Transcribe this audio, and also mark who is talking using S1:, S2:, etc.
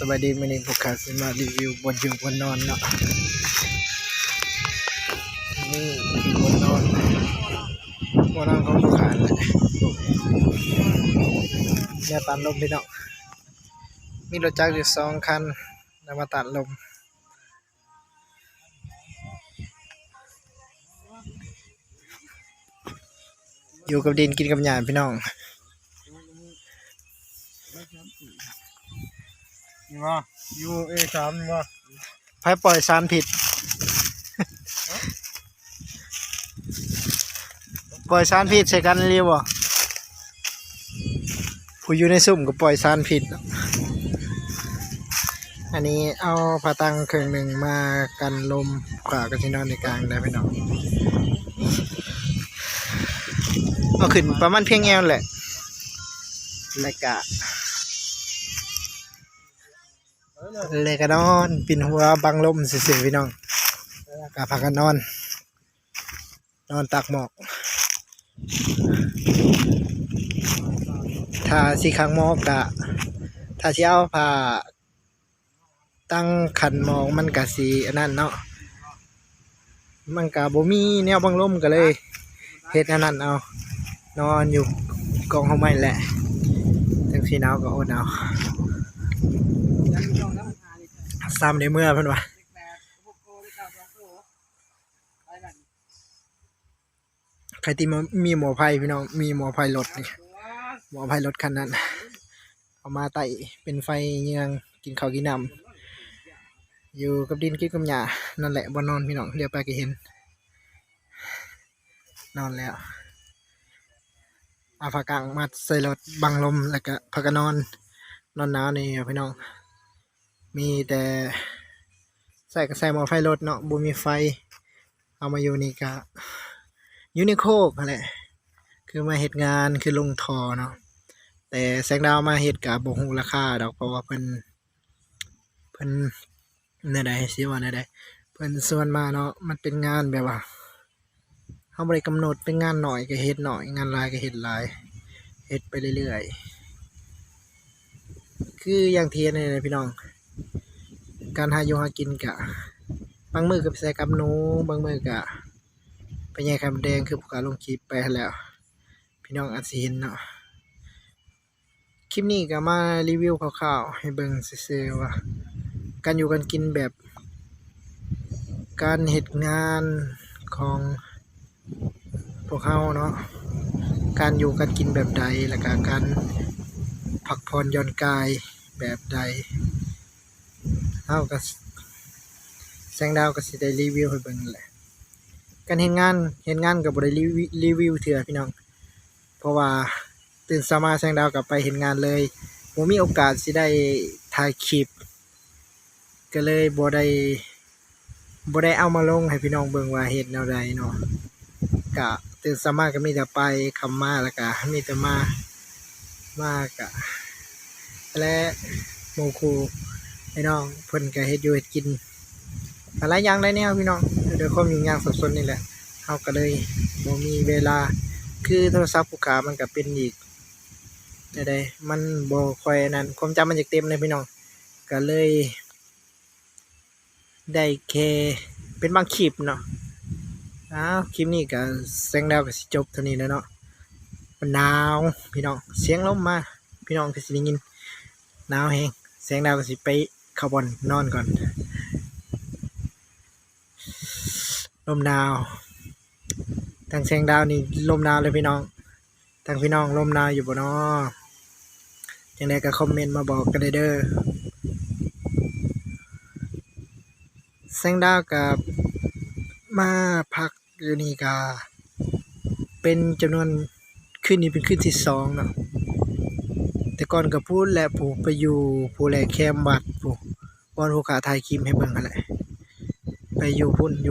S1: สวัสดีวันนี้พวกขาสิมารีวิวบนอยู่บนนอนเนาะนี่บนนอนบนนอนของพวกข้าแหละเนี่ยตัดลมพี่เนาะมีรถจักรอยู่สองคันนำมาตัดลมอยู่กับดินกินกับหยาพี่น้อง
S2: นี่ว่ายูเอสามนี่ว่า
S1: ไพ่ปล่อยสารผิด ปล่อยสารผิดใส่กันเรียบบ่ผู้อยู่ในสุ่มก็ปล่อยสารผิด อันนี้เอาผาตังเครื่องหนึ่งมากันลมขวากันที่นอนในกลางได้พี่น้องเอาขึ้นประมาณเพียงแอวแหละและกะ เลยก็นอนปินหัวบังลมเสียๆพี่น้องกะพากันนอน นอนตักหมอกถ้าสีข้างหมอกกะถ้าสิเอาผ้าตั้งขันหมอกมันกะสีอันนั้นเนาะมันกะบ่มีแนวบังลมก็เลยเฮ็ดอันนั้นเอานอนอยู่กองห้องไม้แหละจังสีหนาวก็อดเอา ซ้ำในเมื่อเพิ่อนว่าใครที่มีหมอภัยพี่น้องมีหมอภัยรถนี่หมอภัยรถคันนั้น เอามาไต่เป็นไฟเยืองกินข้าวกินน้ำอยู่กับดินกินกับหญ้านั่นแหละบ่นอนพี่น้องเรียวไปก็เห็น นอนแล้วอาผ้ากางมัดใส่รถบังลมแล้วก็พากันนอน นอนหนาวนี่พี่น้อง มีแต่ใส่ก็ใส่หม้อไฟรถเนาะบ่มีไฟ เอามาอยู่นี่ก็อยู่ในโคกนั่นแหละคือมาเฮ็ดงานคือลงทอเนาะแต่แสงดาวมาเฮ็ดก็บ่ฮู้ราคาดอกเพราะว่าเพิ่นเพิ่นแนวใดสิว่าแนวใดเพิ่นส่วนมาเนาะมันเป็นงานแบบว่าเฮาบ่ได้กำหนดเป็นงานหน่อยก็เฮ็ดหน่อย งานลายก็เฮ็ดลายเฮ็ดไปเรื่อยๆคืออย่างเทียนนี่นะพี่น้อง การหาอยู่หากินกะบางมือกับใส่กับหนูบางมือกะไปแย่ไข่มดแดงคือผู้การลงคลิปไปแล้ว พี่น้องอาจสิเห็นเนาะคลิปนี้ก็มารีวิวคร่าวๆให้เบิ่งซื่อๆว่าการอยู่กันกินแบบ การเฮ็ดงานของพวกเขาเนาะการอยู่กันกินแบบใดแล้วก็การพักผ่อนย่อนกายแบบใด เฮาก็แสงดาวก็สิได้รีวิวให้เบิ่งนั่นแหละการเฮ็ดงานเฮ็ดงานก็บ่ได้รีวิวรีวิวเทื่อพี่น้อง เพราะว่าตื่นเช้ามาแสงดาวก็ไปเฮ็ดงานเลยบ่มีโอกาสสิได้ถ่ายคลิป ก็เลยบ่ได้บ่ได้เอามาลงให้พี่น้องเบิ่งว่าเฮ็ดแนวใดเนาะก็ตื่นเช้ามาก็มีแต่ไปคำมาแล้วก็มีแต่มามาก็และหมู่ครู พี่น้องเพิ่นก็เฮ็ดอยู่เฮ็ดกินหลายอย่างหลายแนวพี่น้องโดยความยุ่งยากสับสนนี่แหละเฮาก็เลยบ่มีเวลาคือโทรศัพท์ผู้ขามันก็เป็นอีกได้ได้มันบ่ค่อยนั่นความจำมันจะเต็มเลยพี่น้องก็เลย ได้แค่เป็นบางคลิปเนาะอ้าวคลิปนี้ก็แสงดาวก็สิจบเท่านี้แล้วเนาะมันหนาวพี่น้องเสียงลมมา พี่น้องก็สิได้ยินหนาวแฮงแสงดาวก็สิไป เข้าบอลนอนก่อน ลมหนาวทางแสงดาวนี่ลมหนาวเลยพี่น้องทางพี่น้องลมหนาวอยู่บ่นาะจังไดก็คอมเมนต์มาบอกกันได้เด้อแสงดาวกับมาพักอยู่นี่ก็เป็นจำนวนคืนนี้เป็นคืนที่สองเนาะแต่ก่อนก็พูดแหละผู้ไปอยู่ผู้แลแคมวัดผู้ บอนผู้ขาถ่ายคลิปให้เบิ่งกันแหละไปอยู่พุ่นอยู่